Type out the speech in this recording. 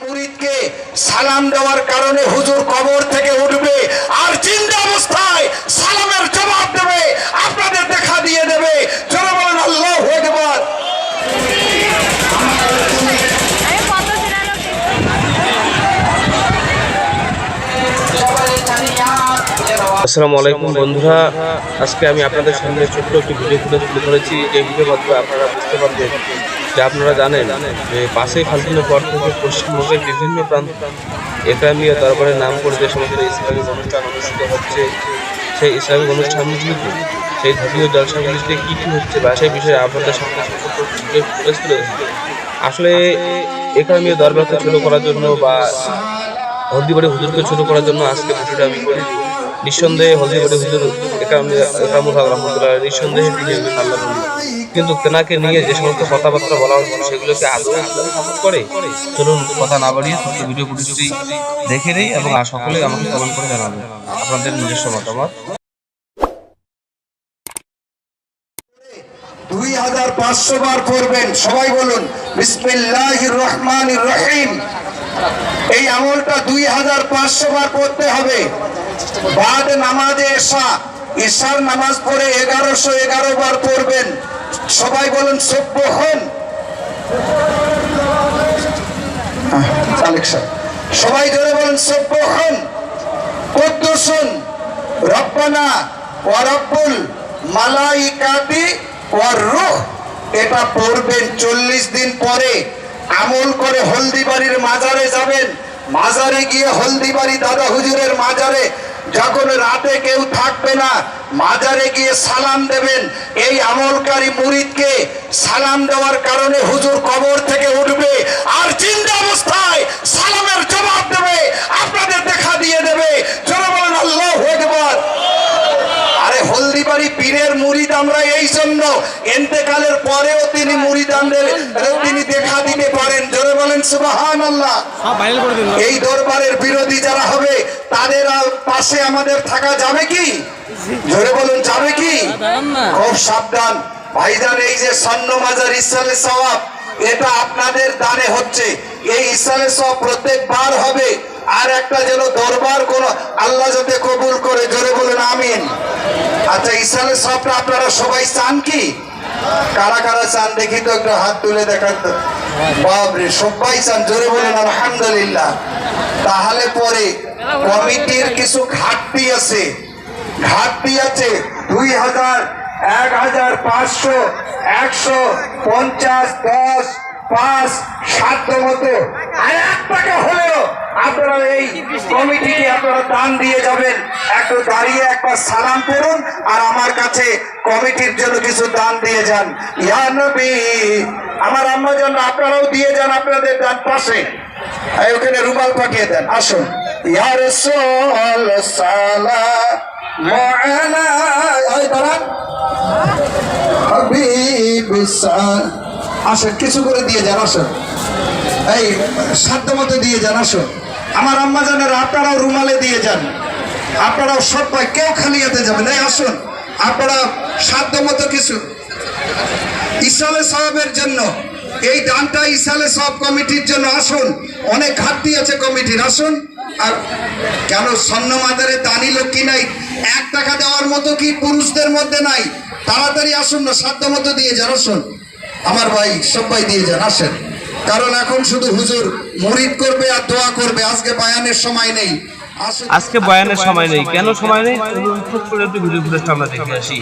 মুরিদকে সালাম দেওয়ার কারণে হুজুর কবর থেকে উঠবে আর জিন্দা অবস্থায় সালামের জবাব দেবে, আপনাদের দেখা দিয়ে দেবে। আসসালামু আলাইকুম বন্ধুরা, আজকে আমি আপনাদের সামনে ছোট্ট একটি ভিডিও তুলে তুলে ধরেছি। এই ভিডিওর মাধ্যমে আপনারা বুঝতে পারবেন যে আপনারা জানেন যে পাশেই ফাল্গুনের পর থেকে পশ্চিমবঙ্গের বিভিন্ন প্রান্ত একরামিয়া দরবারের নাম করে যে সমস্ত ইসলামিক অনুষ্ঠান অনুষ্ঠিত হচ্ছে, সেই ইসলামিক অনুষ্ঠানগুলিতে, সেই ধর্মীয় জলসাগুলিতে কী কী হচ্ছে বা সেই বিষয়ে আপনাদের সামনে আসলে একরামিয়া দরবারকে ছোট করার জন্য বা হলদিবাড়ি হুজুরকে ছোট করার জন্য আজকে ভিডিওটা আমি করি নিঃসন্দেহে হলদিবাড়ি হুজুর একামুল হক রহমতুল্লাহ নিঃসন্দেহে আল্লাহ। কিন্তু তেনাকে নিয়ে যে সমস্ত কথাবার্তা বলা হচ্ছে, সেগুলোকে আদৌ করে চলুন কথা না বাড়িয়ে ছোট্ট ভিডিও ফুটেজটি দেখে নেই এবং আর সকলে আমাকে কমেন্ট করে জানাবেন আপনাদের নিজস্ব মতামত? দুই হাজার পাঁচশো বার পড়বেন সবাই বলুন রহমান রহিম। এই আমলটা দুই হাজার পাঁচশো বার পড়তে হবে। বাদ নামাজে এসা, ঈশার নামাজ পড়ে এগারোশো এগারো বার পড়বেন সবাই বলেন, সভ্য হন। সবাই জোরে বলুন, সভ্য হন। কুদ্দুসুন রব্বানা, ওয়া রব্বুল মালাইকাতি ওয়া রূহ। এটা পড়বেন চল্লিশ দিন পরে। আমল করে হলদিবাড়ির মাজারে যাবেন। মাজারে গিয়ে হলদিবাড়ি দাদা হুজুরের মাজারে যখন রাতে কেউ থাকবে না, মাজারে গিয়ে সালাম দেবেন। এই আমলকারী মুরিদকে সালাম দেওয়ার কারণে হুজুর কবর থেকে উঠবে আর জিন্দা অবস্থায় সালামের জবাব দেবে, আপনাদের দেখা দিয়ে দেবে। চলো বলেন, আল্লাহ একবার আরে হলদিবাড়ি পীরের মুরিদ আমরা এই জন্য। এন্তেকালের পরেও তিনি মুরিদানদের তিনি দেখা দিতে পারেন বলেন সুবাহান আল্লাহ এই দরবারের বিরোধী যারা হবে তাদের আর পাশে আমাদের থাকা যাবে কি? জোরে বলুন যাবে কি? খুব সাবধান। ভাইজান এই যে স্বর্ণ মাজার ইসালে সওয়াব এটা আপনাদের দানে হচ্ছে। এই ইসালে সওয়াব প্রত্যেকবার হবে আর একটা যেন দরবার কোন আল্লাহ যাতে কবুল করে জোরে বলুন আমিন। আচ্ছা ইসালে সবটা আপনারা সবাই চান কি? কারা কারা চান দেখি তো একটু হাত তুলে দেখান তো বাপরে, সবাই চান, জোরে বলেন, আলহামদুলিল্লাহ। তাহলে পরে কমিটির কিছু ঘাটতি আছে। ঘাটতি আছে দুই হাজার, এক হাজার পাঁচশো, একশো পঞ্চাশ, দশ, পাঁচ সাত মতো। আর এক টাকা হলেও আপনারা এই কমিটিকে আপনারা দান দিয়ে যাবেন। একটু দাঁড়িয়ে একবার সালাম করুন আর আমার কাছে কমিটির জন্য কিছু দান দিয়ে যান। ইয়া নবী, আমার আম্মা জন্য আপনারাও দিয়ে যান আপনাদের ডান পাশে। ওখানে রুমাল পাঠিয়ে দেন, আসুন। ইয়া এই দাঁড়ান। হাবিবিসান আসেন, কিছু করে দিয়ে যান, আসেন। এই সাধ্য মতো দিয়ে যান, আসুন। আমার আম্মা জানেন আপনারাও রুমালে দিয়ে যান। আপনারাও সবাই কেউ খালি হাতে যাবেন এই, আসুন। আপনারা সাধ্য মতো কিছু। ইসালে সাহেবের জন্য, এই দানটা ইসালে সব কমিটির জন্য, আসুন। অনেক ঘাটতি আছে কমিটির, আসুন। আর কেন স্বর্ণ মাদারে দানি লক্ষ্মী নাই? এক টাকা দেওয়ার মতো কি পুরুষদের মধ্যে নাই? তাড়াতাড়ি আসুন না সাধ্য মতো দিয়ে যান, আসুন। আমার ভাই সবাই দিয়ে যান, আসেন। কারণ এখন শুধু হুজুর মুরিদ করবে আর দোয়া করবে। আজকে বায়ানের সময় নেই। আজকে বয়ানের সময় নেই। কেন সময় নেই? করে একটু ফুটেজটা আমরা দেখে আসি।